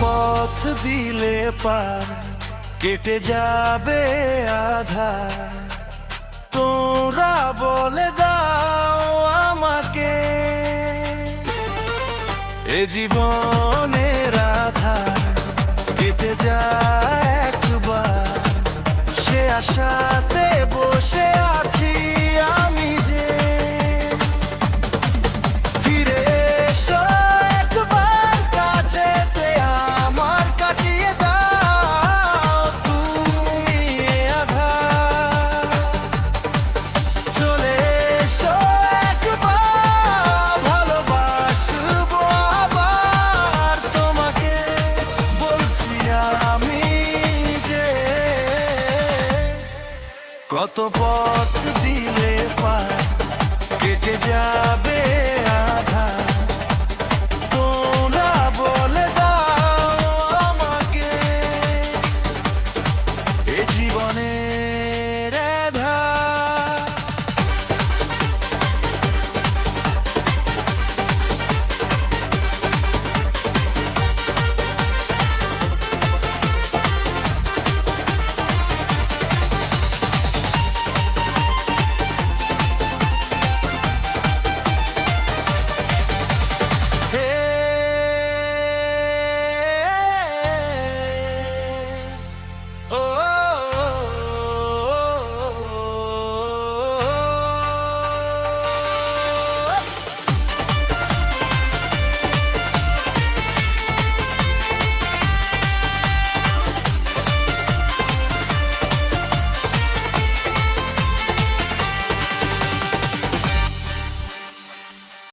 পথ দিলে পার, কেটে যাবে আধা তোরা বলে দাও আমাকে, এ জীবনে রাধা কেটে যায় একবার সে আশাতে কত পথ দিলে পার কেটে যায়